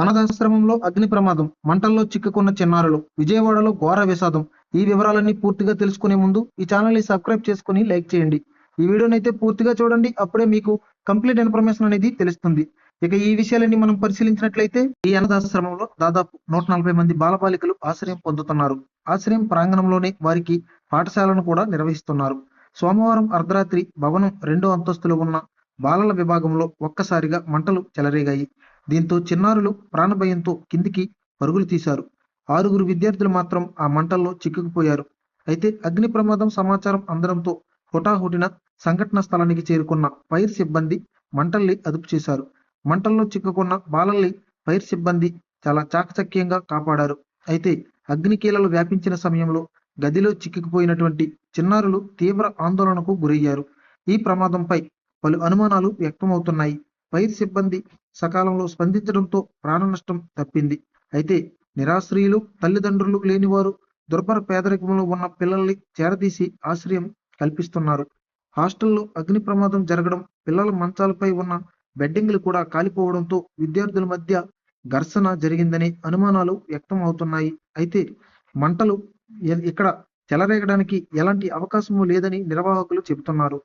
అనాథాశ్రమంలో అగ్ని ప్రమాదం మంటల్లో చిక్కుకున్న చిన్నారులు విజయవాడలో ఘోర విషాదం. ఈ వివరాలన్నీ పూర్తిగా తెలుసుకునే ముందు ఈ ఛానల్ని సబ్స్క్రైబ్ చేసుకుని లైక్ చేయండి. ఈ వీడియోని అయితే పూర్తిగా చూడండి అప్పుడే మీకు కంప్లీట్ ఇన్ఫర్మేషన్ అనేది తెలుస్తుంది. ఇక ఈ విషయాలన్నీ మనం పరిశీలించినట్లయితే ఈ అనాథాశ్రమంలో దాదాపు నూట నలభై మంది బాలబాలికలు ఆశ్రయం పొందుతున్నారు. ఆశ్రయం ప్రాంగణంలోనే వారికి పాఠశాలను కూడా నిర్వహిస్తున్నారు. సోమవారం అర్ధరాత్రి భవనం రెండో అంతస్తులో ఉన్న బాలల విభాగంలో ఒక్కసారిగా మంటలు చెలరేగాయి. దీంతో చిన్నారులు ప్రాణభయంతో కిందికి పరుగులు తీశారు. ఆరుగురు విద్యార్థులు మాత్రం ఆ మంటల్లో చిక్కుకుపోయారు. అయితే అగ్ని ప్రమాదం సమాచారం అందడంతో హుటాహుటిన సంఘటన స్థలానికి చేరుకున్న ఫైర్ సిబ్బంది మంటల్ని అదుపు చేశారు. మంటల్లో చిక్కుకున్న బాలల్ని ఫైర్ సిబ్బంది చాలా చాకచక్యంగా కాపాడారు. అయితే అగ్నికీలలు వ్యాపించిన సమయంలో గదిలో చిక్కుకుపోయినటువంటి చిన్నారులు తీవ్ర ఆందోళనకు గురయ్యారు. ఈ ప్రమాదంపై పలు అనుమానాలు వ్యక్తమవుతున్నాయి. ఫైర్ సిబ్బంది సకాలంలో స్పందించడంతో ప్రాణ నష్టం తప్పింది. అయితే నిరాశ్రయులు తల్లిదండ్రులు లేనివారు దుర్భర పేదరికంలో ఉన్న పిల్లల్ని చేరదీసి ఆశ్రయం కల్పిస్తున్నారు. హాస్టల్లో అగ్ని ప్రమాదం జరగడం పిల్లల మంచాలపై ఉన్న బెడ్డింగ్లు కూడా కాలిపోవడంతో విద్యార్థుల మధ్య ఘర్షణ జరిగిందనే అనుమానాలు వ్యక్తం అవుతున్నాయి అయితే మంటలు ఇక్కడ చెలరేగడానికి ఎలాంటి అవకాశము లేదని నిర్వాహకులు చెబుతున్నారు.